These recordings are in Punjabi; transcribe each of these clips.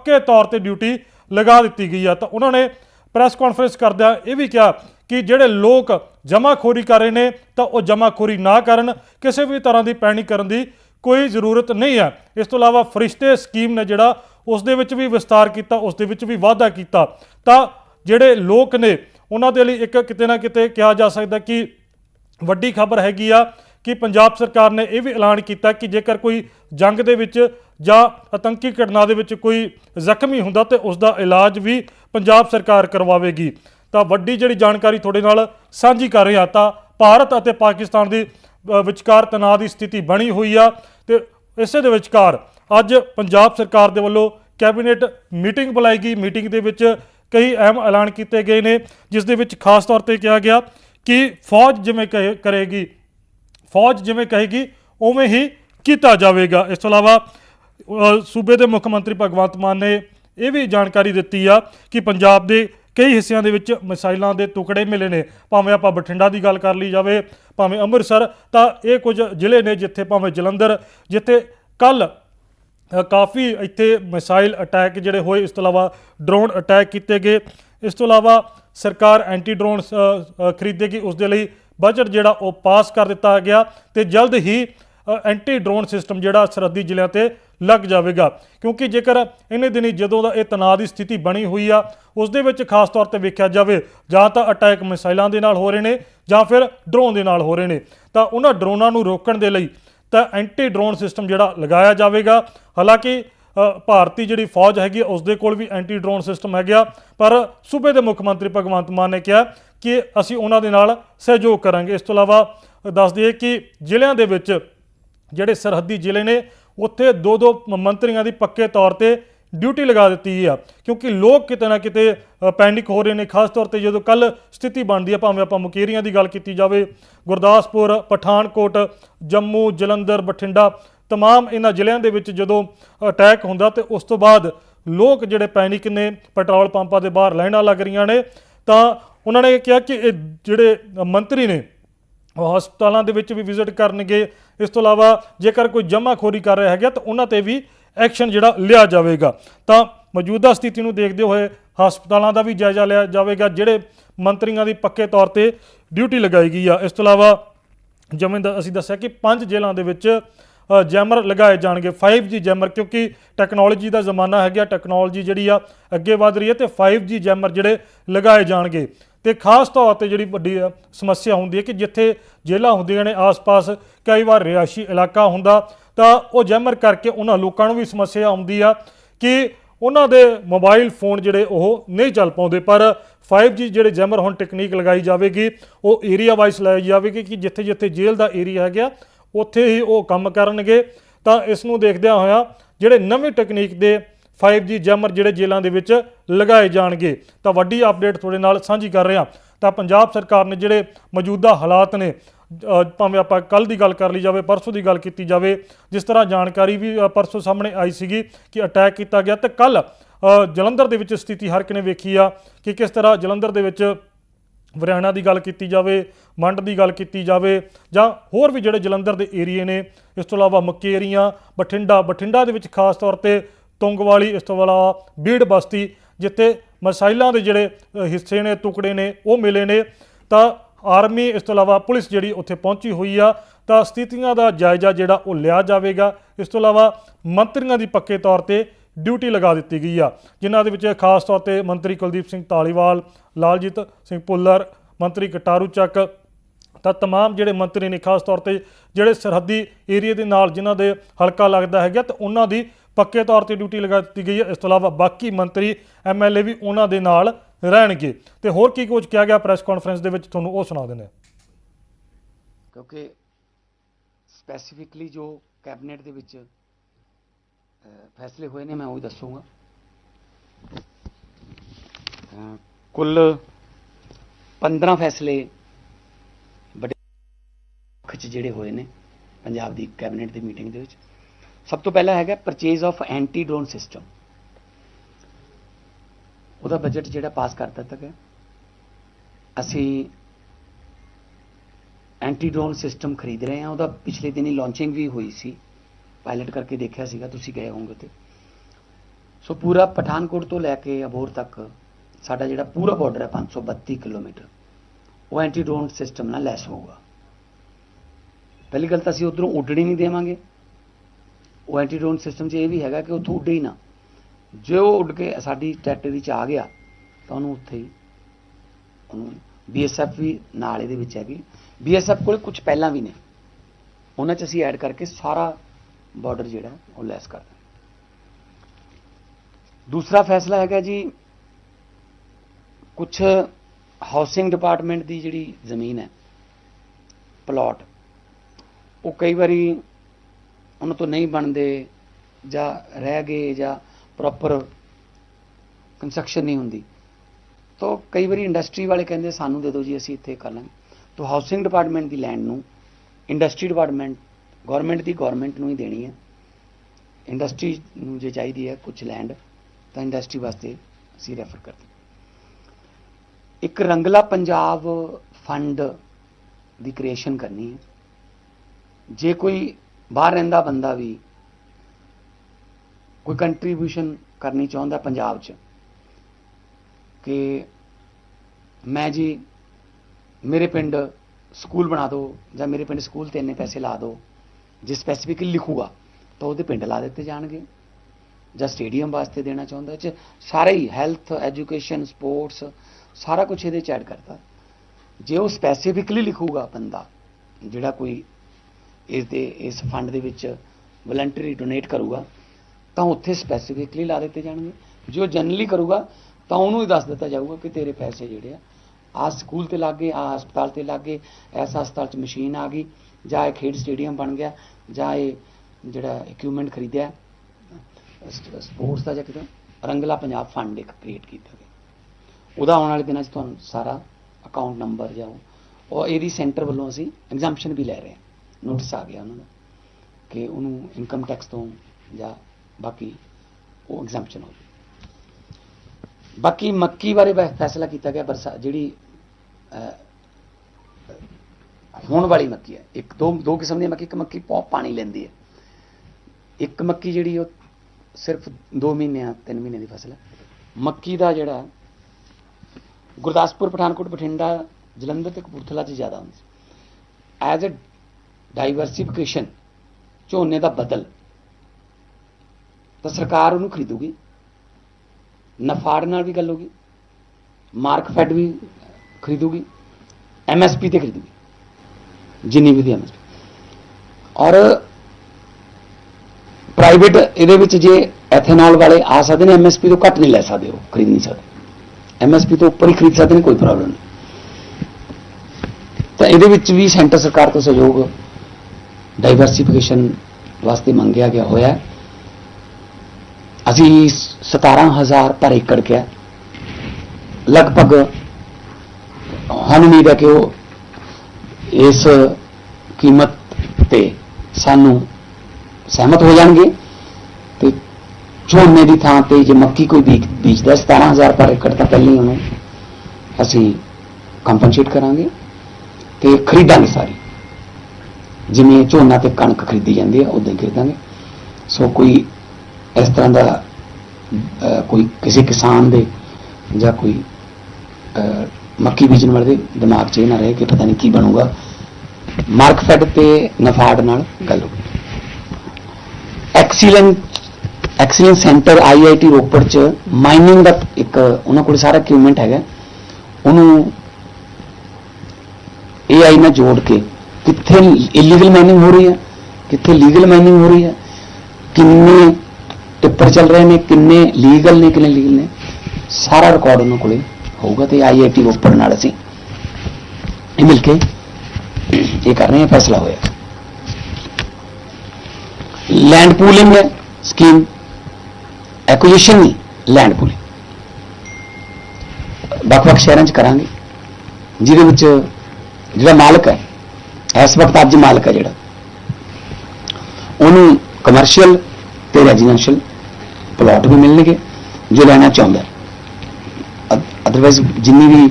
ਪੱਕੇ ਤੌਰ ਤੇ ਡਿਊਟੀ ਲਗਾ ਦਿੱਤੀ ਗਈ ਆ। ਤਾਂ ਉਹਨਾਂ ਨੇ ਪ੍ਰੈਸ ਕਾਨਫਰੰਸ ਕਰਦਿਆਂ ਇਹ ਵੀ ਕਿਹਾ ਕਿ ਜਿਹੜੇ ਲੋਕ ਜਮਾਖੋਰੀ ਕਰ ਰਹੇ ਨੇ, ਤਾਂ ਉਹ ਜਮਾਖੋਰੀ ਨਾ ਕਰਨ, ਕਿਸੇ ਵੀ ਤਰ੍ਹਾਂ ਦੀ ਪੈਣੀ ਕਰਨ ਦੀ ਕੋਈ ਜ਼ਰੂਰਤ ਨਹੀਂ ਹੈ ਇਸ ਤੋਂ ਇਲਾਵਾ ਫਰਿਸ਼ਤੇ ਸਕੀਮ ਨੇ ਜਿਹੜਾ ਉਸ ਦੇ ਵਿੱਚ ਵੀ ਵਿਸਤਾਰ ਕੀਤਾ, ਉਸ ਦੇ ਵਿੱਚ ਵੀ ਵਾਧਾ ਕੀਤਾ। ਤਾਂ ਜਿਹੜੇ ਲੋਕ ਨੇ, ਉਹਨਾਂ ਦੇ ਲਈ ਇੱਕ ਕਿਤੇ ਨਾ ਕਿਤੇ ਕਿਹਾ ਜਾ ਸਕਦਾ ਕਿ ਵੱਡੀ ਖਬਰ ਹੈਗੀ ਆ ਕਿ ਪੰਜਾਬ ਸਰਕਾਰ ਨੇ ਇਹ ਵੀ ਐਲਾਨ ਕੀਤਾ ਕਿ ਜੇਕਰ ਕੋਈ ਜੰਗ ਦੇ ਵਿੱਚ ਜਾਂ ਆਤੰਕੀ ਘਟਨਾ ਦੇ ਵਿੱਚ ਕੋਈ ਜ਼ਖਮੀ ਹੁੰਦਾ ਤੇ ਉਸ ਦਾ ਇਲਾਜ ਵੀ ਪੰਜਾਬ ਸਰਕਾਰ ਕਰਵਾਵੇਗੀ। ਤਾਂ ਵੱਡੀ ਜਿਹੜੀ ਜਾਣਕਾਰੀ ਤੁਹਾਡੇ ਨਾਲ ਸਾਂਝੀ ਕਰ ਰਿਹਾ ਤਾਂ ਭਾਰਤ ਅਤੇ ਪਾਕਿਸਤਾਨ ਦੀ ਵਿਚਕਾਰ ਤਣਾਅ ਦੀ ਸਥਿਤੀ ਬਣੀ ਹੋਈ ਆ ਤੇ ਇਸੇ ਦੇ ਵਿਚਕਾਰ ਅੱਜ ਪੰਜਾਬ ਸਰਕਾਰ ਦੇ ਵੱਲੋਂ ਕੈਬਨਿਟ ਮੀਟਿੰਗ ਬੁਲਾਈ ਗਈ। ਮੀਟਿੰਗ ਦੇ ਵਿੱਚ ਕਈ ਅਹਿਮ ਐਲਾਨ ਕੀਤੇ ਗਏ ਨੇ, ਜਿਸ ਦੇ ਵਿੱਚ ਖਾਸ ਤੌਰ ਤੇ ਕਿਹਾ ਗਿਆ ਕਿ ਫੌਜ ਜਿਵੇਂ ਕਹੇ- ਕਰੇਗੀ, ਫੌਜ ਜਿਵੇਂ ਕਹੇਗੀ, ਉਵੇਂ ਹੀ ਕੀਤਾ ਜਾਵੇਗਾ। ਇਸ ਤੋਂ ਇਲਾਵਾ ਸੂਬੇ ਦੇ ਮੁੱਖ ਮੰਤਰੀ ਭਗਵੰਤ ਮਾਨ ਨੇ ਇਹ ਵੀ ਜਾਣਕਾਰੀ ਦਿੱਤੀ ਆ ਕਿ ਪੰਜਾਬ ਦੇ ਕਈ ਹਿੱਸਿਆਂ ਦੇ ਵਿੱਚ ਮਿਸਾਈਲਾਂ ਦੇ ਟੁਕੜੇ ਮਿਲੇ ਨੇ। ਭਾਵੇਂ ਆਪਾਂ ਬਠਿੰਡਾ ਦੀ ਗੱਲ ਕਰ ਲਈ ਜਾਵੇ, ਭਾਵੇਂ ਅੰਮ੍ਰਿਤਸਰ, ਤਾਂ ਇਹ ਕੁਝ ਜ਼ਿਲ੍ਹੇ ਨੇ ਜਿੱਥੇ ਭਾਵੇਂ ਜਲੰਧਰ, ਜਿੱਥੇ ਕੱਲ ਕਾਫੀ ਇੱਥੇ ਮਿਸਾਈਲ ਅਟੈਕ ਜਿਹੜੇ ਹੋਏ, ਇਸ ਤੋਂ ਇਲਾਵਾ ਡਰੋਨ ਅਟੈਕ ਕੀਤੇ ਗਏ। ਇਸ ਤੋਂ ਇਲਾਵਾ ਸਰਕਾਰ ਐਂਟੀ ਡਰੋਨ ਖਰੀਦੇਗੀ, ਉਸ ਦੇ ਲਈ ਬਜਟ ਜਿਹੜਾ ਉਹ ਪਾਸ ਕਰ ਦਿੱਤਾ ਗਿਆ ਤੇ ਜਲਦ ਹੀ ਐਂਟੀ ਡਰੋਨ ਸਿਸਟਮ ਜਿਹੜਾ ਸਰਹੱਦੀ ਜ਼ਿਲ੍ਹਿਆਂ ਤੇ ਲੱਗ ਜਾਵੇਗਾ। ਕਿਉਂਕਿ ਜੇਕਰ ਇਹਨੇ ਦਿਨੀ ਜਦੋਂ ਦਾ ਇਹ ਤਣਾਅ ਦੀ ਸਥਿਤੀ ਬਣੀ ਹੋਈ ਆ ਉਸ ਦੇ ਵਿੱਚ ਖਾਸ ਤੌਰ ਤੇ ਵੇਖਿਆ ਜਾਵੇ ਜਾਂ ਤਾਂ ਅਟੈਕ ਮਿਸਾਈਲਾਂ ਦੇ ਨਾਲ ਹੋ ਰਹੇ ਨੇ ਜਾਂ ਫਿਰ ਡਰੋਨ ਦੇ ਨਾਲ ਹੋ ਰਹੇ ਨੇ। ਤਾਂ ਉਹਨਾਂ ਡਰੋਨਾਂ ਨੂੰ ਰੋਕਣ ਦੇ ਲਈ ਤਾਂ ਐਂਟੀ ਡਰੋਨ ਸਿਸਟਮ ਜਿਹੜਾ ਲਗਾਇਆ ਜਾਵੇਗਾ। ਹਾਲਾਂਕਿ ਭਾਰਤੀ ਜਿਹੜੀ ਫੌਜ ਹੈਗੀ ਆ, ਉਸ ਦੇ ਕੋਲ ਵੀ ਐਂਟੀ ਡਰੋਨ ਸਿਸਟਮ ਹੈਗਾ ਪਰ ਸੂਬੇ ਦੇ ਮੁੱਖ ਮੰਤਰੀ ਭਗਵੰਤ ਮਾਨ ਨੇ ਕਿਹਾ ਕਿ ਅਸੀਂ ਉਹਨਾਂ ਦੇ ਨਾਲ ਸਹਿਯੋਗ ਕਰਾਂਗੇ। ਇਸ ਤੋਂ ਇਲਾਵਾ ਦੱਸ ਦਈਏ ਕਿ ਜ਼ਿਲ੍ਹਿਆਂ ਦੇ ਵਿੱਚ ਜਿਹੜੇ ਸਰਹੱਦੀ ਜ਼ਿਲ੍ਹੇ ਨੇ ਉੱਥੇ ਦੋ ਦੋ ਮੰਤਰੀਆਂ ਦੀ ਪੱਕੇ ਤੌਰ ਤੇ ਡਿਊਟੀ ਲਗਾ ਦਿੱਤੀ ਆ। ਕਿਉਂਕਿ ਲੋਕ ਕਿਤੇ ਨਾ ਕਿਤੇ ਪੈਨਿਕ ਹੋ ਰਹੇ ਨੇ, ਖਾਸ ਤੌਰ ਤੇ ਜਦੋਂ ਕੱਲ ਸਥਿਤੀ ਬਣਦੀ ਆ, ਭਾਵੇਂ ਆਪਾਂ ਮੁਕੇਰੀਆਂ ਦੀ ਗੱਲ ਕੀਤੀ ਜਾਵੇ, ਗੁਰਦਾਸਪੁਰ, ਪਠਾਨਕੋਟ, ਜੰਮੂ, ਜਲੰਧਰ, ਬਠਿੰਡਾ, ਤਮਾਮ ਇਹਨਾਂ ਜ਼ਿਲ੍ਹਿਆਂ ਦੇ ਵਿੱਚ ਜਦੋਂ ਅਟੈਕ ਹੁੰਦਾ ਤੇ ਉਸ ਤੋਂ ਬਾਅਦ ਲੋਕ ਜਿਹੜੇ ਪੈਨਿਕ ਨੇ, ਪੈਟਰੋਲ ਪੰਪਾਂ ਦੇ ਬਾਹਰ ਲਾਈਨਾਂ ਲੱਗ ਰਹੀਆਂ ਨੇ, ਤਾਂ ਉਹਨਾਂ ਨੇ ਕਿਹਾ ਕਿ ਇਹ ਜਿਹੜੇ ਮੰਤਰੀ ਨੇ ਹਸਪਤਾਲਾਂ ਦੇ ਵਿੱਚ ਵੀ ਵਿਜ਼ਿਟ ਕਰਨਗੇ। ਇਸ ਤੋਂ ਇਲਾਵਾ ਜੇਕਰ ਕੋਈ ਜਮਾਖੋਰੀ ਕਰ ਰਿਹਾ ਹੈਗਾ ਤਾਂ ਉਹਨਾਂ ਤੇ ਵੀ ਐਕਸ਼ਨ ਜਿਹੜਾ ਲਿਆ ਜਾਵੇਗਾ। ਤਾਂ ਮੌਜੂਦਾ ਸਥਿਤੀ ਨੂੰ ਦੇਖਦੇ ਹੋਏ ਹਸਪਤਾਲਾਂ ਦਾ ਵੀ ਜਾਇਜ਼ਾ ਲਿਆ ਜਾਵੇਗਾ, ਜਿਹੜੇ ਮੰਤਰੀਆਂ ਦੀ ਪੱਕੇ ਤੌਰ ਤੇ ਡਿਊਟੀ ਲਗਾਈ ਗਈ ਆ। ਇਸ ਤੋਂ ਇਲਾਵਾ ਜਿਵੇਂ ਦਾ ਅਸੀਂ ਦੱਸਿਆ ਕਿ ਪੰਜ ਜੇਲ੍ਹਾਂ ਦੇ ਵਿੱਚ ਜੈਮਰ ਲਗਾਏ ਜਾਣਗੇ 5G ਜੈਮਰ ਕਿਉਂਕਿ ਟੈਕਨੋਲੋਜੀ ਦਾ ਜ਼ਮਾਨਾ ਹੈਗਾ ਟੈਕਨੋਲੋਜੀ ਜਿਹੜੀ ਆ ਅੱਗੇ ਵਧ ਰਹੀ ਹੈ ਤੇ 5G ਜੈਮਰ ਜਿਹੜੇ ਲਗਾਏ ਜਾਣਗੇ। ਤੇ ਖਾਸ ਤੌਰ ਤੇ ਜਿਹੜੀ ਵੱਡੀ ਸਮੱਸਿਆ ਹੁੰਦੀ ਹੈ ਕਿ ਜਿੱਥੇ ਜੇਲ੍ਹਾਂ ਹੁੰਦੀਆਂ ਨੇ, ਆਸ-ਪਾਸ ਕਈ ਵਾਰ ਰਿਹਾਇਸ਼ੀ ਇਲਾਕਾ ਹੁੰਦਾ, ਤਾਂ ਉਹ ਜੈਮਰ ਕਰਕੇ ਉਹਨਾਂ ਲੋਕਾਂ ਨੂੰ ਵੀ ਸਮੱਸਿਆ ਆਉਂਦੀ ਆ ਕਿ ਉਹਨਾਂ ਦੇ ਮੋਬਾਈਲ ਫੋਨ ਜਿਹੜੇ ਉਹ ਨਹੀਂ ਚੱਲ ਪਾਉਂਦੇ, ਪਰ 5G ਜਿਹੜੇ ਜੈਮਰ ਹੁਣ ਟੈਕਨੀਕ ਲਗਾਈ ਜਾਵੇਗੀ, ਉਹ ਏਰੀਆ ਵਾਈਜ਼ ਲਾਈ ਜਾਵੇਗੀ ਕਿ ਜਿੱਥੇ ਜਿੱਥੇ ਜੇਲ੍ਹ ਦਾ ਏਰੀਆ ਹੈਗਾ, ਉੱਥੇ ਹੀ ਉਹ ਕੰਮ ਕਰਨਗੇ। ਤਾਂ ਇਸ ਨੂੰ ਦੇਖਦਿਆਂ ਹੋਇਆ ਜਿਹੜੇ ਨਵੀਂ ਟੈਕਨੀਕ ਦੇ 5G ਜੈਮਰ ਜਿਹੜੇ ਜੇਲ੍ਹਾਂ ਦੇ ਵਿੱਚ ਲਗਾਏ ਜਾਣਗੇ। ਤਾਂ ਵੱਡੀ ਅਪਡੇਟ ਤੁਹਾਡੇ ਨਾਲ ਸਾਂਝੀ ਕਰ ਰਿਹਾ। ਤਾਂ ਪੰਜਾਬ ਸਰਕਾਰ ਨੇ ਜਿਹੜੇ ਮੌਜੂਦਾ ਹਾਲਾਤ ਨੇ ਭਾਵੇਂ ਆਪਾਂ ਕੱਲ ਦੀ ਗੱਲ ਕਰ ਲਈ ਜਾਵੇ, ਪਰਸੋਂ ਦੀ ਗੱਲ ਕੀਤੀ ਜਾਵੇ, ਜਿਸ ਤਰ੍ਹਾਂ ਜਾਣਕਾਰੀ ਵੀ ਪਰਸੋਂ ਸਾਹਮਣੇ ਆਈ ਸੀਗੀ ਕਿ ਅਟੈਕ ਕੀਤਾ ਗਿਆ ਤੇ ਕੱਲ ਜਲੰਧਰ ਦੇ ਵਿੱਚ ਸਥਿਤੀ ਹਰ ਇੱਕ ਨੇ ਵੇਖੀ ਆ ਕਿ ਕਿਸ ਤਰ੍ਹਾਂ ਜਲੰਧਰ ਦੇ ਵਿੱਚ ਵਰਿਆਣਾ ਦੀ ਗੱਲ ਕੀਤੀ ਜਾਵੇ, ਮੰਡ ਦੀ ਗੱਲ ਕੀਤੀ ਜਾਵੇ, ਜਾਂ ਹੋਰ ਵੀ ਜਿਹੜੇ ਜਲੰਧਰ ਦੇ ਏਰੀਏ ਨੇ, ਇਸ ਤੋਂ ਇਲਾਵਾ ਮਕੇਰੀਆਂ ਬਠਿੰਡਾ ਬਠਿੰਡਾ ਦੇ ਵਿੱਚ ਖਾਸ ਤੌਰ ਤੇ ਤੁੰਗਵਾਲੀ ਇਸ ਤੋਂ ਇਲਾਵਾ ਬੀੜ ਬਸਤੀ ਜਿੱਥੇ ਮਿਸਾਈਲਾਂ ਦੇ ਜਿਹੜੇ ਅ, ਹਿੱਸੇ ਨੇ ਟੁਕੜੇ ਨੇ ਉਹ ਮਿਲੇ ਨੇ ਤਾਂ ਆਰਮੀ ਇਸ ਤੋਂ ਇਲਾਵਾ ਪੁਲਿਸ ਜਿਹੜੀ ਉੱਥੇ ਪਹੁੰਚੀ ਹੋਈ ਆ ਤਾਂ ਸਥਿਤੀਆਂ ਦਾ ਜਾਇਜ਼ਾ ਜਿਹੜਾ ਉਹ ਲਿਆ ਜਾਵੇਗਾ ਇਸ ਤੋਂ ਇਲਾਵਾ ਮੰਤਰੀਆਂ ਦੀ ਪੱਕੇ ਤੌਰ ਤੇ ਡਿਊਟੀ ਲਗਾ ਦਿੱਤੀ ਗਈ ਆ ਜਿਨ੍ਹਾਂ ਦੇ ਵਿੱਚ ਖਾਸ ਤੌਰ ਤੇ ਮੰਤਰੀ ਕੁਲਦੀਪ ਸਿੰਘ ਢਾਲੀਵਾਲ ਲਾਲਜੀਤ ਸਿੰਘ ਭੁੱਲਰ ਮੰਤਰੀ ਕਟਾਰੂ ਚੱਕ ਤਾਂ तमाम ਜਿਹੜੇ ਮੰਤਰੀ ਨੇ ਖਾਸ ਤੌਰ ਤੇ ਜਿਹੜੇ ਸਰਹੱਦੀ ਏਰੀਆ ਦੇ ਨਾਲ ਜਿਨ੍ਹਾਂ ਦੇ ਹਲਕਾ ਲੱਗਦਾ ਹੈਗਾ ਤੇ ਉਹਨਾਂ ਦੀ ਪੱਕੇ ਤੌਰ ਤੇ ਡਿਊਟੀ ਲਗਾ ਦਿੱਤੀ ਗਈ ਹੈ। ਇਸ ਤੋਂ ਇਲਾਵਾ ਬਾਕੀ ਮੰਤਰੀ ਐਮਐਲਏ ਵੀ ਉਹਨਾਂ ਦੇ ਨਾਲ ਰਹਿਣਗੇ। ਤੇ ਹੋਰ ਕੀ ਕੁਝ ਕਿਹਾ ਗਿਆ ਪ੍ਰੈਸ ਕਾਨਫਰੰਸ ਦੇ ਵਿੱਚ, ਤੁਹਾਨੂੰ ਉਹ ਸੁਣਾ ਦਿੰਦੇ ਕਿਉਂਕਿ ਸਪੈਸੀਫਿਕਲੀ ਜੋ ਕੈਬਨਿਟ ਦੇ ਵਿੱਚ ਫੈਸਲੇ ਹੋਏ ਨੇ, ਮੈਂ ਉਹ ਹੀ ਦੱਸੂਗਾ ਕੁੱਲ 15 ਫੈਸਲੇ ਵੱਡੇ ਖਚ ਜਿਹੜੇ ਹੋਏ ਨੇ, ਪੰਜਾਬ ਦੀ ਕੈਬਨਿਟ ਦੀ ਮੀਟਿੰਗ ਦੇ ਵਿੱਚ। ਸਭ ਤੋਂ ਪਹਿਲਾ ਹੈਗਾ purchase of anti drone system ਉਹਦਾ ਬਜਟ ਜਿਹੜਾ ਪਾਸ ਕਰ ਦਿੱਤਾ ਗਿਆ। ਅਸੀਂ ਐਂਟੀ ਡਰੋਨ ਸਿਸਟਮ ਖਰੀਦ ਰਹੇ ਹਾਂ। ਉਹਦਾ ਪਿਛਲੇ ਦਿਨੀ ਲਾਂਚਿੰਗ ਵੀ ਹੋਈ ਸੀ। ਪਾਇਲਟ ਕਰਕੇ ਦੇਖਿਆ ਸੀਗਾ। ਤੁਸੀਂ ਗਏ ਹੋਵੋਗੇ ਤੇ ਸੋ ਪੂਰਾ ਪਠਾਨਕੋਟ ਤੋਂ ਲੈ ਕੇ ਅਬੋਰ ਤੱਕ ਸਾਡਾ ਜਿਹੜਾ ਪੂਰਾ ਬਾਰਡਰ ਹੈ 532 ਕਿਲੋਮੀਟਰ। ਉਹ ਐਂਟੀ ਡਰੋਨ ਸਿਸਟਮ ਨਾਲ ਲੈਸ ਹੋਊਗਾ। ਪਹਿਲੀ ਗੱਲ ਤਾਂ ਅਸੀਂ ਉਧਰੋਂ ਉੱਡਣੀ ਨਹੀਂ ਦੇਵਾਂਗੇ। ਉਹ ਐਂਟੀ ਡਰੋਨ ਸਿਸਟਮ 'ਚ ਇਹ ਵੀ ਹੈਗਾ ਕਿ ਉੱਥੋਂ ਉੱਡੇ ਹੀ ਨਾ। ਜੇ ਉਹ ਉੱਡ ਕੇ ਸਾਡੀ ਟੈਰੀਟਰੀ 'ਚ ਆ ਗਿਆ, ਤਾਂ ਉਹਨੂੰ ਉੱਥੇ ਹੀ ਉਹਨੂੰ ਬੀਐਸਐਫ ਵੀ ਨਾਲ ਇਹਦੇ ਵਿੱਚ ਹੈਗੀ। ਬੀਐਸਐਫ ਕੋਲ ਕੁਝ ਪਹਿਲਾਂ ਵੀ ਨੇ। ਉਹਨਾਂ 'ਚ ਅਸੀਂ ਐਡ ਕਰਕੇ ਸਾਰਾ ਬਾਰਡਰ ਜਿਹੜਾ, ਉਹ ਲੈਸ ਕਰ ਦਾਂਗੇ ਦੂਸਰਾ ਫੈਸਲਾ ਹੈਗਾ ਜੀ ਕੁਝ ਹਾਊਸਿੰਗ ਡਿਪਾਰਟਮੈਂਟ ਦੀ ਜਿਹੜੀ ਜ਼ਮੀਨ ਹੈ ਪਲਾਟ ਉਹ ਕਈ ਵਾਰੀ ਉਹਨਾਂ ਤੋਂ ਨਹੀਂ ਬਣਦੇ ਜਾਂ ਰਹਿ ਗਏ ਜਾਂ ਪ੍ਰੋਪਰ ਕੰਸਟਰਕਸ਼ਨ ਨਹੀਂ ਹੁੰਦੀ। ਤਾਂ ਕਈ ਵਾਰੀ ਇੰਡਸਟਰੀ ਵਾਲੇ ਕਹਿੰਦੇ ਸਾਨੂੰ ਦੇ ਦਿਓ ਜੀ, ਅਸੀਂ ਇੱਥੇ ਕਰ ਲਾਂਗੇ। ਤਾਂ ਹਾਊਸਿੰਗ ਡਿਪਾਰਟਮੈਂਟ ਦੀ ਲੈਂਡ ਨੂੰ ਇੰਡਸਟਰੀ ਡਿਪਾਰਟਮੈਂਟ ਗਵਰਨਮੈਂਟ ਦੀ ਗਵਰਨਮੈਂਟ ਨੂੰ ਹੀ ਦੇਣੀ ਹੈ। ਇੰਡਸਟਰੀ ਨੂੰ ਜੇ ਚਾਹੀਦੀ ਹੈ ਕੁਝ ਲੈਂਡ ਤਾਂ ਇੰਡਸਟਰੀ ਵਾਸਤੇ ਅਸੀਂ ਰੈਫਰ ਕਰਦੇ ਇੱਕ ਰੰਗਲਾ ਪੰਜਾਬ ਫੰਡ ਦੀ ਕ੍ਰੀਏਸ਼ਨ ਕਰਨੀ ਹੈ। ਜੇ ਕੋਈ ਬਾਹਰ ਰਹਿੰਦਾ ਬੰਦਾ ਵੀ ਕੋਈ ਕੰਟਰੀਬਿਊਸ਼ਨ ਕਰਨੀ ਚਾਹੁੰਦਾ ਪੰਜਾਬ 'ਚ ਕਿ ਮੈਂ ਜੀ ਮੇਰੇ ਪਿੰਡ ਸਕੂਲ ਬਣਾ ਦਿਓ ਜਾਂ ਮੇਰੇ ਪਿੰਡ ਸਕੂਲ ਤੇ ਇੰਨੇ ਪੈਸੇ ਲਾ ਦਿਓ, ਜੇ ਸਪੈਸੀਫਿਕਲੀ ਲਿਖੂਗਾ ਤਾਂ ਉਹਦੇ ਪਿੰਡ ਲਾ ਦਿੱਤੇ ਜਾਣਗੇ ਜਾਂ ਸਟੇਡੀਅਮ ਵਾਸਤੇ ਦੇਣਾ ਚਾਹੁੰਦਾ, ਚ ਸਾਰੇ ਹੀ ਹੈਲਥ ਐਜੂਕੇਸ਼ਨ ਸਪੋਰਟਸ ਸਾਰਾ ਕੁਝ ਇਹਦੇ ਚ ਐਡ ਕਰਦਾ ਜੇ ਉਹ ਸਪੈਸੀਫਿਕਲੀ ਲਿਖੂਗਾ ਬੰਦਾ, ਜਿਹੜਾ ਕੋਈ ਇਸ ਦੇ, ਇਸ ਫੰਡ ਦੇ ਵਿੱਚ ਵਲੰਟਰੀ ਡੋਨੇਟ ਕਰੂਗਾ, ਤਾਂ ਉੱਥੇ ਸਪੈਸੀਫਿਕਲੀ ਲਾ ਦਿੱਤੇ ਜਾਣਗੇ। ਜੋ ਜਨਰਲੀ ਕਰੂਗਾ, ਤਾਂ ਉਹਨੂੰ ਹੀ ਦੱਸ ਦਿੱਤਾ ਜਾਊਗਾ ਕਿ ਤੇਰੇ ਪੈਸੇ ਜਿਹੜੇ ਆ ਆ ਸਕੂਲ ਤੇ ਲੱਗੇ ਆ ਹਸਪਤਾਲ ਤੇ ਲੱਗੇ ਐਸਾ ਹਸਪਤਾਲ ਚ ਮਸ਼ੀਨ ਆ ਗਈ, ਜਾਂ ਇਹ ਖੇਡ ਸਟੇਡੀਅਮ ਬਣ ਗਿਆ, ਜਾਂ ਇਹ ਜਿਹੜਾ ਇਕਵਿਪਮੈਂਟ ਖਰੀਦਿਆ ਸਪੋਰਟਸ ਦਾ ਜਾਂ ਕਿਤੇ, ਰੰਗਲਾ ਪੰਜਾਬ ਫੰਡ ਇੱਕ ਕ੍ਰੀਏਟ ਕੀਤਾ ਗਿਆ। ਉਹਦਾ ਆਉਣ ਵਾਲੇ ਦਿਨਾਂ 'ਚ ਤੁਹਾਨੂੰ ਸਾਰਾ ਅਕਾਊਂਟ ਨੰਬਰ ਜਾਂ ਉਹ- ਉਹ ਇਹਦੀ ਸੈਂਟਰ ਵੱਲੋਂ ਅਸੀਂ ਐਗਜ਼ਾਮਸ਼ਨ ਵੀ ਲੈ ਰਹੇ ਹਾਂ। ਨੋਟਿਸ ਆ ਗਿਆ ਉਹਨਾਂ ਦਾ ਕਿ ਉਹਨੂੰ ਇਨਕਮ ਟੈਕਸ ਤੋਂ ਜਾਂ ਬਾਕੀ ਉਹ ਐਗਜ਼ਾਮਸ਼ਨ ਹੋ ਜਾਵੇ ਬਾਕੀ ਮੱਕੀ ਬਾਰੇ ਫੈਸਲਾ ਕੀਤਾ ਗਿਆ ਬਰਸਾ ਜਿਹੜੀ ਹੋਣ ਵਾਲੀ ਮੱਕੀ ਹੈ। ਇੱਕ ਦੋ ਦੋ ਕਿਸਮ ਦੀ ਮੱਕੀ, ਇੱਕ ਮੱਕੀ ਬਹੁਤ ਪਾਣੀ ਲੈਂਦੀ ਹੈ। ਇੱਕ ਮੱਕੀ ਜਿਹੜੀ ਉਹ ਸਿਰਫ 2 ਮਹੀਨਿਆਂ 3 ਮਹੀਨੇ ਦੀ ਫਸਲ ਹੈ। ਮੱਕੀ ਦਾ ਜਿਹੜਾ ਗੁਰਦਾਸਪੁਰ, ਪਠਾਨਕੋਟ, ਬਠਿੰਡਾ, ਜਲੰਧਰ ਤੇ ਕਪੂਰਥਲਾ 'ਚ ਜ਼ਿਆਦਾ ਹੁੰਦੀ ਸੀ। ਐਜ਼ ਅ ਡਾਈਵਰਸਿਫਿਕੇਸ਼ਨ ਝੋਨੇ ਦਾ ਬਦਲ। ਤਾਂ ਸਰਕਾਰ ਉਹਨੂੰ ਖਰੀਦੂਗੀ। ਨਫਾੜ ਨਾਲ ਵੀ ਗੱਲ ਹੋਗੀ ਮਾਰਕ ਫੈਡ ਵੀ ਖਰੀਦੂਗੀ। ਐਮਐਸਪੀ ਤੇ ਖਰੀਦੂਗੀ। ਜਿੰਨੀ ਵੀ ਦੀ ਐਮਐਸਪੀ ਔਰ ਪ੍ਰਾਈਵੇਟ ਇਹਦੇ ਵਿੱਚ ਜੇ ਐਥੇਨੋਲ ਵਾਲੇ ਆ ਸਕਦੇ ਨੇ ਐਮਐਸਪੀ ਤੋਂ ਘੱਟ ਨਹੀਂ ਲੈ ਸਕਦੇ ਉਹ, ਖਰੀਦ ਨਹੀਂ ਸਕਦੇ। ਐਮਐਸਪੀ ਤੋਂ ਉੱਪਰ ਹੀ ਖਰੀਦ ਸਕਦੇ ਨੇ, ਕੋਈ ਪ੍ਰੋਬਲਮ ਨਹੀਂ। ਤਾਂ ਇਹਦੇ ਵਿੱਚ ਵੀ ਸੈਂਟਰ ਸਰਕਾਰ ਤੋਂ ਸਹਿਯੋਗ ਡਾਈਵਰਸਿਫਿਕੇਸ਼ਨ ਵਾਸਤੇ ਮੰਗਿਆ ਗਿਆ ਹੋਇਆ ਹੈ। ਅਸੀਂ 17000 ਪਰ ਏਕੜ ਕਿਹਾ ਲਗਭਗ ਸਾਨੂੰ ਉਮੀਦ ਹੈ ਕਿ ਉਹ ਇਸ ਕੀਮਤ ਤੇ ਸਾਨੂੰ ਸਹਿਮਤ ਹੋ ਜਾਣਗੇ ਤੇ ਝੋਨੇ ਦੀ ਥਾਂ ਤੇ ਜੇ ਮੱਕੀ ਕੋਈ ਬੀਜ ਬੀਜਦਾ 17000 ਪਰ ਏਕੜ ਤਾਂ ਪਹਿਲਾਂ ਹੀ ਉਹਨੂੰ ਅਸੀਂ ਕੰਪਨਸੇਟ ਕਰਾਂਗੇ ਤੇ ਖਰੀਦਾਂਗੇ ਸਾਰੀ। ਜਿਵੇਂ ਝੋਨਾ ਤੇ ਕਣਕ ਖਰੀਦੀ ਜਾਂਦੀ ਹੈ ਉਦਾਂ ਹੀ ਖਰੀਦਾਂਗੇ। ਸੋ ਕੋਈ ਇਸ ਤਰ੍ਹਾਂ ਦਾ ਕੋਈ ਕਿਸੇ ਕਿਸਾਨ ਦੇ ਜਾਂ ਕੋਈ ਅਹ, ਮੱਕੀ ਬੀਜਣ ਵਾਲੇ ਦੇ ਦਿਮਾਗ 'ਚ ਇਹ ਨਾ ਰਹੇ ਕਿ ਪਤਾ ਨਹੀਂ ਕੀ ਬਣੂਗਾ। ਮਾਰਕਫੈਡ ਤੇ ਨਫਾਡ ਨਾਲ ਗੱਲ ਹੋਈ excellent excellence centre IIT Ropar ਚ ਮਾਈਨਿੰਗ ਦਾ ਇੱਕ ਉਹਨਾਂ ਕੋਲ ਸਾਰਾ ਇਕਵਿਪਮੈਂਟ ਹੈਗਾ। ਉਹਨੂੰ ਏਆਈ ਨਾਲ ਜੋੜ ਕੇ ਕਿੱਥੇ ਇਲੀਗਲ ਮਾਈਨਿੰਗ ਹੋ ਰਹੀ ਹੈ? ਕਿੱਥੇ ਲੀਗਲ ਮਾਈਨਿੰਗ ਹੋ ਰਹੀ ਹੈ? ਕਿੰਨੇ ਟਿੱਪਰ ਚੱਲ ਰਹੇ ਨੇ? ਕਿੰਨੇ ਲੀਗਲ ਨੇ, ਕਿੰਨੇ ਲੀਗਲ ਨੇ? ਸਾਰਾ ਰਿਕਾਰਡ ਉਹਨਾਂ ਕੋਲੇ ਹੋਊਗਾ ਤੇ ਆਈਆਈਟੀ ਰੋਪੜ ਨਾਲ ਅਸੀਂ ਇਹ ਮਿਲ ਕੇ ਇਹ ਕਰ ਰਹੇ ਹਾਂ, ਫੈਸਲਾ ਹੋਇਆ। ਲੈਂਡ ਪੂਲਿੰਗ ਹੈ ਸਕੀਮ ਐਕੁਜੀਸ਼ਨ ਨਹੀਂ ਲੈਂਡ ਪੂਲਿੰਗ ਵੱਖ-ਵੱਖ ਸ਼ਹਿਰਾਂ 'ਚ ਕਰਾਂਗੇ, ਜਿਹਦੇ ਵਿੱਚ ਜਿਹੜਾ ਮਾਲਕ ਹੈ ਇਸ ਵਕਤ ਅੱਜ ਮਾਲਕ ਹੈ ਜਿਹੜਾ। ਉਹਨੂੰ ਕਮਰਸ਼ੀਅਲ ਤੇ ਰੈਜ਼ੀਡੈਂਸ਼ੀਅਲ ਪਲਾਟ ਵੀ ਮਿਲਣਗੇ, ਜੋ ਲੈਣਾ ਚਾਹੁੰਦਾ ਅਦਰਵਾਈਜ਼ ਜਿੰਨੀ ਵੀ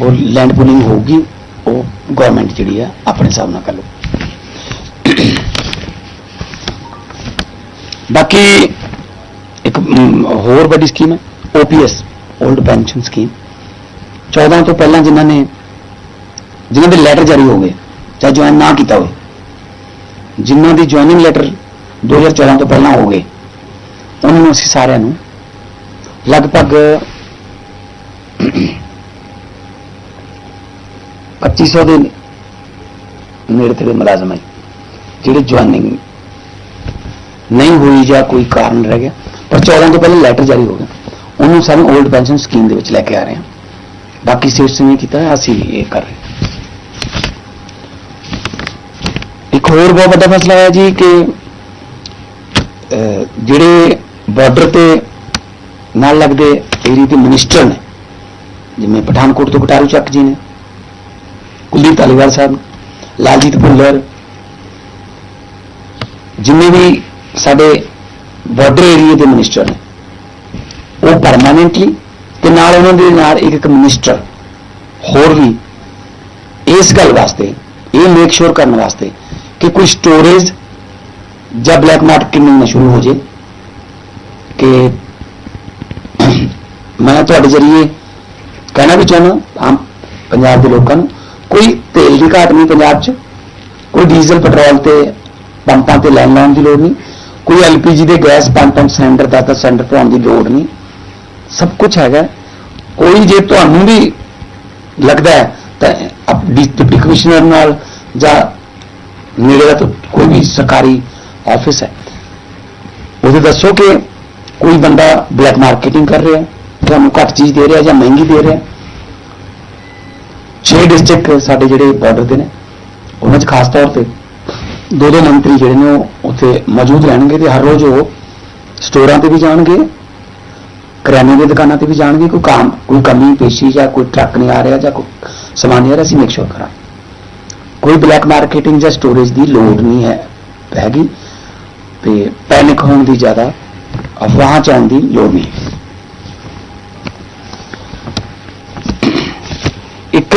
ਉਹ ਲੈਂਡ ਪੂਲਿੰਗ ਹੋਊਗੀ, ਉਹ ਗਵਰਨਮੈਂਟ ਜਿਹੜੀ ਆ ਆਪਣੇ ਹਿਸਾਬ ਨਾਲ ਕਰ ਲਓ ਬਾਕੀ ਇੱਕ ਹੋਰ ਵੱਡੀ ਸਕੀਮ ਹੈ ਓਪੀਐਸ 올ਡ ਪੈਨਸ਼ਨ ਸਕੀਮ 14 ਤੋਂ ਪਹਿਲਾਂ ਜਿਨ੍ਹਾਂ ਨੇ, ਜਿਨ੍ਹਾਂ ਦੇ ਲੈਟਰ ਜਾਰੀ ਹੋ ਗਏ ਚਾਹੇ ਜੁਆਇਨ ਨਾ ਕੀਤਾ ਹੋਵੇ। ਜਿਨ੍ਹਾਂ ਦੀ ਜੁਆਇਨਿੰਗ ਲੈਟਰ 2014 ਤੋਂ ਪਹਿਲਾਂ ਹੋ ਗਏ, ਉਹਨਾਂ ਨੂੰ ਅਸੀਂ ਸਾਰਿਆਂ ਨੂੰ ਲਗਭਗ 2500 ਦੇ ਨੇੜੇ ਤੇੜੇ ਮੁਲਾਜ਼ਮ ਹੈ, ਜਿਹੜੇ ਜੁਆਇਨਿੰਗ ਨਹੀਂ ਹੋਈ ਜਾਂ ਕੋਈ ਕਾਰਨ ਰਹਿ ਗਿਆ। ਪਰ 14 ਤੋਂ ਪਹਿਲਾਂ ਲੈਟਰ ਜਾਰੀ ਹੋ ਗਿਆ। ਉਹਨੂੰ ਸਾਨੂੰ 올ਡ ਪੈਨਸ਼ਨ ਸਕੀਮ ਦੇ ਵਿੱਚ ਲੈ ਕੇ ਆ ਰਹੇ ਹਾਂ। ਬਾਕੀ ਸਟੇਟਸ ਨੇ ਕੀਤਾ, ਅਸੀਂ ਇਹ ਕਰ ਰਹੇ ਹਾਂ ਇੱਕ ਹੋਰ ਬਹੁਤ ਵੱਡਾ ਮਸਲਾ ਹੈ ਜੀ ਕਿ ਜਿਹੜੇ ਬਾਰਡਰ ਤੇ ਨਾਲ ਲੱਗਦੇ ਏਰੀਆ ਦੇ ਮਿਨਿਸਟਰ ਨੇ, ਜਿਵੇਂ ਪਠਾਨਕੋਟ ਤੋਂ ਕਟਾਰੂ ਚੱਕ ਜੀ ਨੇ, ਕੁਲਦੀਪ ਧਾਲੀਵਾਲ ਸਾਹਿਬ ਲਾਲਜੀਤ ਭੁੱਲਰ, ਜਿੰਨੇ ਵੀ ਸਾਡੇ ਬਾਰਡਰ ਏਰੀਆ ਦੇ ਮਿਨਿਸਟਰ ਨੇ, ਉਹ ਪਰਮਾਨੈਂਟਲੀ ਤੇ ਨਾਲ ਉਹਨਾਂ ਦੇ ਨਾਲ ਇੱਕ ਇੱਕ ਮਿਨਿਸਟਰ ਹੋਰ ਵੀ ਇਸ ਗੱਲ ਵਾਸਤੇ, ਇਹ ਮੇਕ ਸ਼ੋਰ ਕਰਨ ਵਾਸਤੇ ਕਿ ਕੋਈ ਸਟੋਰੇਜ ਜਾਂ ਬਲੈਕ ਮਾਰਕੀਟਿੰਗ ਨਾ ਸ਼ੁਰੂ ਹੋ ਜੇ ਕਿ ਮੈਂ ਤੁਹਾਡੇ ਜਰੀਏ ਕਹਿਣਾ ਵੀ ਚਾਹੁੰਦਾ ਆਮ ਪੰਜਾਬ ਦੇ ਲੋਕਾਂ ਨੂੰ, ਕੋਈ ਤੇਲ ਦੀ ਘਾਟ ਨਹੀਂ ਪੰਜਾਬ 'ਚ, ਕੋਈ ਡੀਜ਼ਲ ਪੈਟਰੋਲ ਤੇ ਪੰਪਾਂ ਤੇ ਲੈਣ ਲਾਉਣ ਦੀ ਲੋੜ ਨਹੀਂ, ਕੋਈ ਐਲਪੀਜੀ ਦੇ ਗੈਸ ਪੰਪ ਪੰਪ ਸਿਲੰਡਰ ਦਾ ਤਾਂ ਸਿਲੰਡਰ ਭਰਾਉਣ ਦੀ ਲੋੜ ਨਹੀਂ, ਸਭ ਕੁਝ ਹੈਗਾ। ਕੋਈ ਜੇ ਤੁਹਾਨੂੰ ਵੀ ਲੱਗਦਾ ਹੈ ਤਾਂ ਡਿਪਟੀ ਕਮਿਸ਼ਨਰ ਨਾਲ ਜਾਂ ਨੇੜੇ ਦਾ ਤਾਂ ਕੋਈ ਵੀ ਸਰਕਾਰੀ ਆਫਿਸ ਹੈ। ਉਹਦੇ ਦੱਸੋ ਕਿ ਕੋਈ ਬੰਦਾ ਬਲੈਕ ਮਾਰਕੀਟਿੰਗ ਕਰ ਰਿਹਾ ਤੁਹਾਨੂੰ ਘੱਟ ਚੀਜ਼ ਦੇ ਰਿਹਾ ਜਾਂ ਮਹਿੰਗੀ ਦੇ ਰਿਹਾ ਛੇ ਡਿਸਟ੍ਰਿਕਟ ਸਾਡੇ ਜਿਹੜੇ ਬਾਰਡਰ ਦੇ ਨੇ, ਉਹਨਾਂ 'ਚ ਖਾਸ ਤੌਰ ਤੇ ਦੋ ਦੋ ਮੰਤਰੀ ਜਿਹੜੇ ਨੇ ਉਹ ਉੱਥੇ ਮੌਜੂਦ ਰਹਿਣਗੇ ਤੇ ਹਰ ਰੋਜ਼ ਉਹ ਸਟੋਰਾਂ ਤੇ ਵੀ ਜਾਣਗੇ, ਕਰਿਆਨੇ ਦੀ ਦੁਕਾਨਾਂ ਤੇ ਵੀ ਜਾਣਗੇ, ਕੋਈ ਕੰਮ, ਕੋਈ ਕਮੀ, ਪੇਸ਼ੀ ਜਾਂ ਕੋਈ ਟਰੱਕ ਨਹੀਂ ਆ ਰਿਹਾ ਜਾਂ ਕੋਈ ਸਮਾਨ ਨਹੀਂ ਆ ਰਿਹਾ, ਅਸੀਂ ਮੇਕ ਸ਼ੋਰ ਕਰਾਂ ਕੋਈ ਬਲੈਕ ਮਾਰਕੀਟਿੰਗ ਜਾਂ ਸਟੋਰੇਜ ਦੀ ਲੋੜ ਨਹੀਂ ਹੈ, ਹੈਗੀ। ਤੇ ਪੈਨਿਕ ਹੋਣ ਦੀ ਜ਼ਿਆਦਾ ਅਫਵਾਹਾਂ ਚਾਉਣ ਦੀ ਲੋੜ ਨਹੀਂ। ਇੱਕ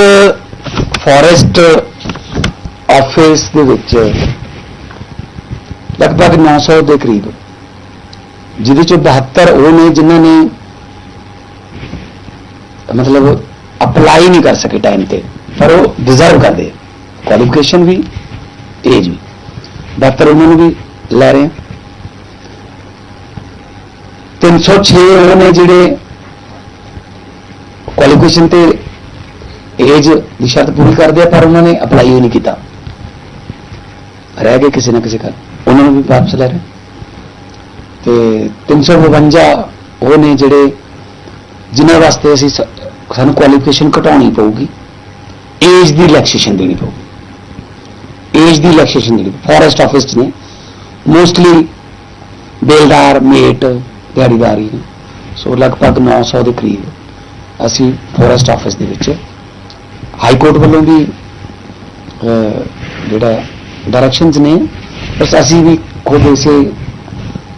ਫੋਰੈਸਟ ਆਫਿਸ ਦੇ ਵਿੱਚ ਲਗਭਗ 900 ਦੇ ਕਰੀਬ, ਜਿਹਦੇ ਚੋਂ 72 ਉਹ ਨੇ ਜਿਨ੍ਹਾਂ ਨੇ ਮਤਲਬ ਅਪਲਾਈ ਨਹੀਂ ਕਰ ਸਕੇ ਟਾਈਮ ਤੇ, ਪਰ ਉਹ ਡਿਜ਼ਰਵ ਕਰਦੇ। ਕੁਆਲੀਫਿਕੇਸ਼ਨ ਵੀ ਏਜ ਵੀ। 72 ਉਹਨਾਂ ਨੂੰ ਵੀ ਲੈ ਰਹੇ ਆ। 306 ਉਹ ਨੇ ਜਿਹੜੇ ਕੁਆਲੀਫਿਕੇਸ਼ਨ ਤੇ ਏਜ ਦੀ ਸ਼ਰਤ ਪੂਰੀ ਕਰਦੇ ਆ, ਪਰ ਉਹਨਾਂ ਨੇ ਅਪਲਾਈ ਹੀ ਨਹੀਂ ਕੀਤਾ। ਰਹਿ ਗਏ ਕਿਸੇ ਨਾ ਕਿਸੇ ਕਾਰਨ ਉਹਨਾਂ ਨੂੰ ਵੀ ਵਾਪਸ ਲੈ ਰਹੇ ਤੇ 352 ਉਹ ਨੇ ਜਿਹੜੇ ਜਿਨ੍ਹਾਂ ਵਾਸਤੇ ਅਸੀਂ ਸ- ਸਾਨੂੰ ਕੁਆਲੀਫਿਕੇਸ਼ਨ ਘਟਾਉਣੀ ਪਊਗੀ ਏਜ ਦੀ ਰਿਲੈਕਸੇਸ਼ਨ ਦੇਣੀ ਪਊਗੀ। ਏਜ ਦੀ ਰਿਲੈਕਸੇਸ਼ਨ ਜਿਹੜੀ ਫੋਰੈਸਟ ਆਫਿਸ 'ਚ ਨੇ ਮੋਸਟਲੀ ਬੇਲਦਾਰ ਮੇਟ ਦਿਹਾੜੀਦਾਰੀ ਨੇ ਸੋ ਲਗਭਗ 900 ਦੇ ਕਰੀਬ ਅਸੀਂ ਫੋਰੈਸਟ ਆਫਿਸ ਦੇ ਵਿੱਚ ਹਾਈ ਕੋਰਟ ਵੱਲੋਂ ਵੀ ਜਿਹੜਾ ਡਾਇਰੈਕਸ਼ਨਸ ਨੇ ਬਸ ਅਸੀਂ ਵੀ ਖੁਦ ਇਸੇ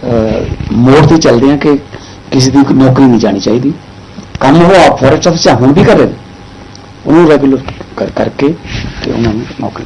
ਅਹ, ਮੋੜ ਤੇ ਚੱਲਦੇ ਹਾਂ ਕਿ ਕਿਸੇ ਦੀ ਨੌਕਰੀ ਨਹੀਂ ਜਾਣੀ ਚਾਹੀਦੀ ਕੰਮ ਉਹ ਆਪ ਫੋਰੈਸਟ ਆਫਿਸ 'ਚ ਹੁਣ ਵੀ ਕਰ ਰਹੇ ਨੇ ਉਹਨੂੰ ਰੈਗੂਲਰ ਕਰ ਕਰਕੇ ਤੇ ਉਹਨਾਂ ਨੂੰ ਨੌਕਰੀ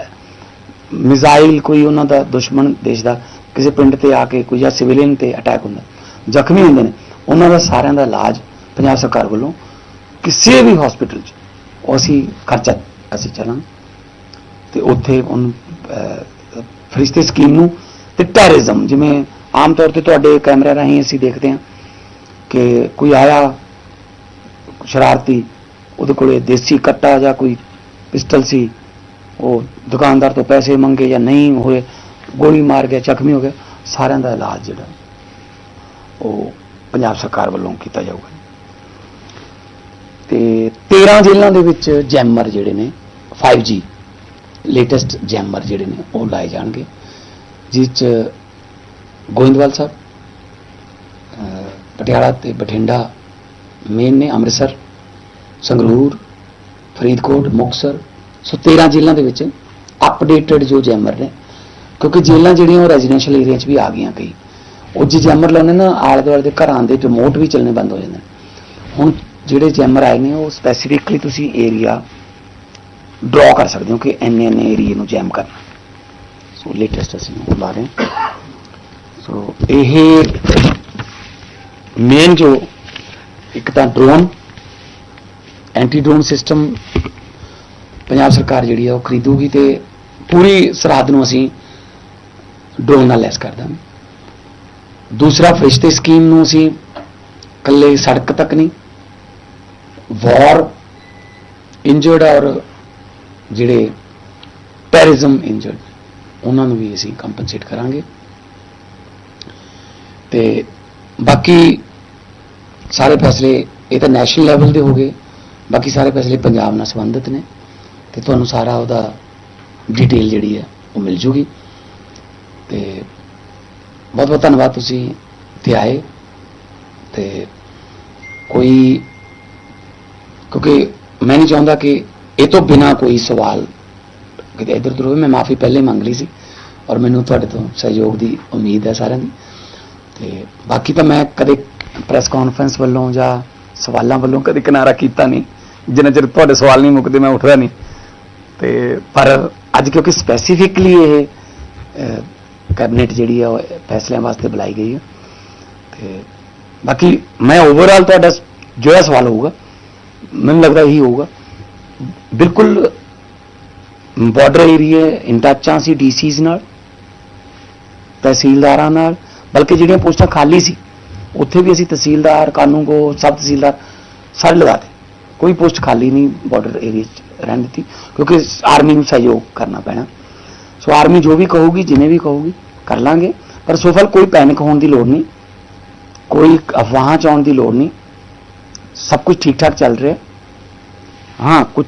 ਮਿਜ਼ਾਈਲ ਕੋਈ ਉਹਨਾਂ ਦਾ ਦੁਸ਼ਮਣ ਦੇਸ਼ ਦਾ ਕਿਸੇ ਪਿੰਡ ਤੇ ਆ ਕੇ ਕੋਈ ਜਾਂ ਸਿਵਿਲੀਅਨ ਤੇ ਅਟੈਕ ਹੁੰਦਾ ਜ਼ਖਮੀ ਹੁੰਦੇ ਨੇ ਉਹਨਾਂ ਦਾ ਸਾਰਿਆਂ ਦਾ ਇਲਾਜ ਪੰਜਾਬ ਸਰਕਾਰ ਵੱਲੋਂ ਕਿਸੇ ਵੀ ਹਸਪੀਟਲ 'ਚ ਉਹ ਅਸੀਂ ਖਰਚਾ ਅਸੀਂ ਚੱਲਾਂਗੇ। ਤੇ ਉੱਥੇ ਉਹਨੂੰ ਅਹ, ਫਰਿਸ਼ਤੇ ਸਕੀਮ ਨੂੰ ਤੇ ਟੈਰਰਿਜ਼ਮ ਜਿਵੇਂ ਆਮ ਤੌਰ ਤੇ ਤੁਹਾਡੇ ਕੈਮਰੇ ਰਾਹੀਂ ਅਸੀਂ ਦੇਖਦੇ ਹਾਂ ਕਿ ਕੋਈ ਆਇਆ ਸ਼ਰਾਰਤੀ ਉਹਦੇ ਕੋਲੇ ਦੇਸੀ ਕੱਟਾ ਜਾਂ ਕੋਈ ਪਿਸਟਲ ਸੀ ਉਹ ਦੁਕਾਨਦਾਰ ਤੋਂ ਪੈਸੇ ਮੰਗੇ ਜਾਂ ਨਹੀਂ ਹੋਏ, ਗੋਲੀ ਮਾਰ ਗਿਆ, ਜ਼ਖਮੀ ਹੋ ਗਿਆ, ਸਾਰਿਆਂ ਦਾ ਇਲਾਜ ਜਿਹੜਾ, ਉਹ ਪੰਜਾਬ ਸਰਕਾਰ ਵੱਲੋਂ ਕੀਤਾ ਜਾਊਗਾ। ਤੇ 13 ਜ਼ਿਲ੍ਹਿਆਂ ਦੇ ਵਿੱਚ ਜੈਮਰ ਜਿਹੜੇ ਨੇ 5G ਲੇਟੈਸਟ ਜੈਮਰ ਜਿਹੜੇ ਨੇ, ਉਹ ਲਾਏ ਜਾਣਗੇ, ਜਿਸ ਚ ਗੋਇੰਦਵਾਲ ਸਾਹਿਬ ਪਟਿਆਲਾ ਤੇ ਬਠਿੰਡਾ, ਮੇਨ ਨੇ ਅੰਮ੍ਰਿਤਸਰ, ਸੰਗਰੂਰ, ਫਰੀਦਕੋਟ, ਮੁਕਤਸਰ ਸੋ 13 ਜ਼ਿਲ੍ਹਿਆਂ ਦੇ ਵਿੱਚ ਅਪਡੇਟਡ ਜੋ ਜੈਮਰ ਨੇ, ਕਿਉਂਕਿ ਜੇਲ੍ਹਾਂ ਜਿਹੜੀਆਂ ਉਹ ਰੈਜ਼ੀਡੈਂਸ਼ੀਅਲ ਏਰੀਆ 'ਚ ਵੀ ਆ ਗਈਆਂ ਕਈ। ਉਹ ਜੇ ਜੈਮਰ ਲਾਉਂਦੇ ਨਾ ਆਲੇ ਦੁਆਲੇ ਦੇ ਘਰਾਂ ਦੇ ਰਿਮੋਟ ਵੀ ਚੱਲਣੇ ਬੰਦ ਹੋ ਜਾਂਦੇ ਨੇ। ਹੁਣ ਜਿਹੜੇ ਜੈਮਰ ਆਏ ਨੇ, ਉਹ ਸਪੈਸੀਫਿਕਲੀ ਤੁਸੀਂ ਏਰੀਆ ਡਰਾ ਕਰ ਸਕਦੇ ਹੋ ਕਿ ਇੰਨੇ ਇੰਨੇ ਏਰੀਏ ਨੂੰ ਜੈਮ ਕਰਨਾ। ਸੋ ਲੇਟੈਸਟ ਅਸੀਂ ਉਹ ਲਾ ਰਹੇ ਹਾਂ। ਸੋ ਇਹ ਮੇਨ ਜੋ ਇੱਕ ਤਾਂ drone anti drone system Punjab ਸਰਕਾਰ ਜਿਹੜੀ ਆ ਉਹ ਖਰੀਦੂਗੀ ਤੇ ਪੂਰੀ ਸਰਹੱਦ ਨੂੰ ਅਸੀਂ ਡਰੋਨ ਨਾਲ ਲੈਸ ਕਰ ਦਾਂਗੇ। ਦੂਸਰਾ ਫਰਿਸ਼ਤੇ ਸਕੀਮ ਨੂੰ ਅਸੀਂ ਕੱਲੇ ਸੜਕ ਤੱਕ ਨਹੀਂ, ਵਾਰ ਇੰਜਰਡ ਔਰ ਜਿਹੜੇ ਟੈਰਰਿਜ਼ਮ ਇੰਜਰਡ ਉਹਨਾਂ ਨੂੰ ਵੀ ਅਸੀਂ ਕੰਪਨਸੇਟ ਕਰਾਂਗੇ। ਤੇ ਬਾਕੀ ਸਾਰੇ ਫੈਸਲੇ ਇਹ ਤਾਂ ਨੈਸ਼ਨਲ ਲੈਵਲ ਦੇ ਹੋ ਗਏ, ਬਾਕੀ ਸਾਰੇ ਫੈਸਲੇ ਪੰਜਾਬ ਨਾਲ ਸੰਬੰਧਿਤ ਨੇ। ਤੇ ਤੁਹਾਨੂੰ ਸਾਰਾ ਉਹਦਾ ਡਿਟੇਲ ਜਿਹੜੀ ਹੈ ਉਹ ਮਿਲ ਜੂਗੀ। ਤੇ ਬਹੁਤ ਬਹੁਤ ਧੰਨਵਾਦ ਤੁਸੀਂ ਇੱਥੇ ਆਏ। ਤੇ ਕੋਈ, ਕਿਉਂਕਿ ਮੈਂ ਨਹੀਂ ਚਾਹੁੰਦਾ ਕਿ ਇਹ ਤੋਂ ਬਿਨਾ ਕੋਈ ਸਵਾਲ ਕਿਤੇ ਇੱਧਰ ਉੱਧਰ ਹੋਵੇ। ਮੈਂ ਮਾਫੀ ਪਹਿਲੇ ਹੀ ਮੰਗ ਲਈ ਸੀ ਔਰ ਮੈਨੂੰ ਤੁਹਾਡੇ ਤੋਂ ਸਹਿਯੋਗ ਦੀ ਉਮੀਦ ਹੈ ਸਾਰਿਆਂ ਦੀ। ਤੇ ਬਾਕੀ ਤਾਂ ਮੈਂ ਕਦੇ ਪ੍ਰੈਸ ਕਾਨਫਰੰਸ ਵੱਲੋਂ ਜਾਂ ਸਵਾਲਾਂ ਵੱਲੋਂ ਕਦੇ ਕਿਨਾਰਾ ਕੀਤਾ ਨਹੀਂ। ਜਿੰਨਾ ਚਿਰ ਤੁਹਾਡੇ ਸਵਾਲ ਨਹੀਂ ਮੁੱਕਦੇ, ਮੈਂ ਉੱਠਦਾ ਨਹੀਂ। ਤੇ ਪਰ ਅੱਜ ਕਿਉਂਕਿ ਸਪੈਸੀਫਿਕਲੀ ਇਹ ਕੈਬਨਿਟ ਜਿਹੜੀ ਆ, ਉਹ ਫੈਸਲਿਆਂ ਵਾਸਤੇ ਬੁਲਾਈ ਗਈ ਹੈ ਤੇ ਬਾਕੀ ਮੈਂ ਓਵਰਆਲ ਤੁਹਾਡਾ ਜੋ ਇਹ ਸਵਾਲ ਹੋਊਗਾ, ਮੈਨੂੰ ਲੱਗਦਾ ਇਹੀ ਹੋਊਗਾ। ਬਿਲਕੁਲ ਬਾਰਡਰ ਏਰੀਆ ਇਨ ਟੱਚ ਆ ਸੀ ਡੀਸੀਜ਼ ਨਾਲ, ਤਹਿਸੀਲਦਾਰਾਂ ਨਾਲ, ਬਲਕਿ ਜਿਹੜੀਆਂ ਪੋਸਟਾਂ ਖਾਲੀ ਸੀ, ਉੱਥੇ ਵੀ ਅਸੀਂ ਤਹਿਸੀਲਦਾਰ ਕਾਨੂੰਗੋ ਸਬ ਤਹਿਸੀਲਦਾਰ, ਸਾਰੇ ਲਗਾਤੇ ਕੋਈ ਪੋਸਟ ਖਾਲੀ ਨਹੀਂ ਬਾਰਡਰ ਏਰੀਆ 'ਚ। ਰਹਿਣ ਦਿੱਤੀ ਕਿਉਂਕਿ ਆਰਮੀ ਨੂੰ ਸਹਿਯੋਗ ਕਰਨਾ ਪੈਣਾ ਸੋ ਆਰਮੀ ਜੋ ਵੀ ਕਹੂਗੀ ਜਿਵੇਂ ਵੀ ਕਹੂਗੀ ਕਰ ਲਾਂਗੇ ਪਰ ਸੋਫਲ ਕੋਈ ਪੈਨਿਕ ਹੋਣ ਦੀ ਲੋੜ ਨਹੀਂ ਕੋਈ ਅਫਵਾਹਾਂ ਚ ਆਉਣ ਦੀ ਲੋੜ ਨਹੀਂ ਸਭ ਕੁਝ ਠੀਕ ਠਾਕ ਚੱਲ ਰਿਹਾ ਹਾਂ ਕੁਝ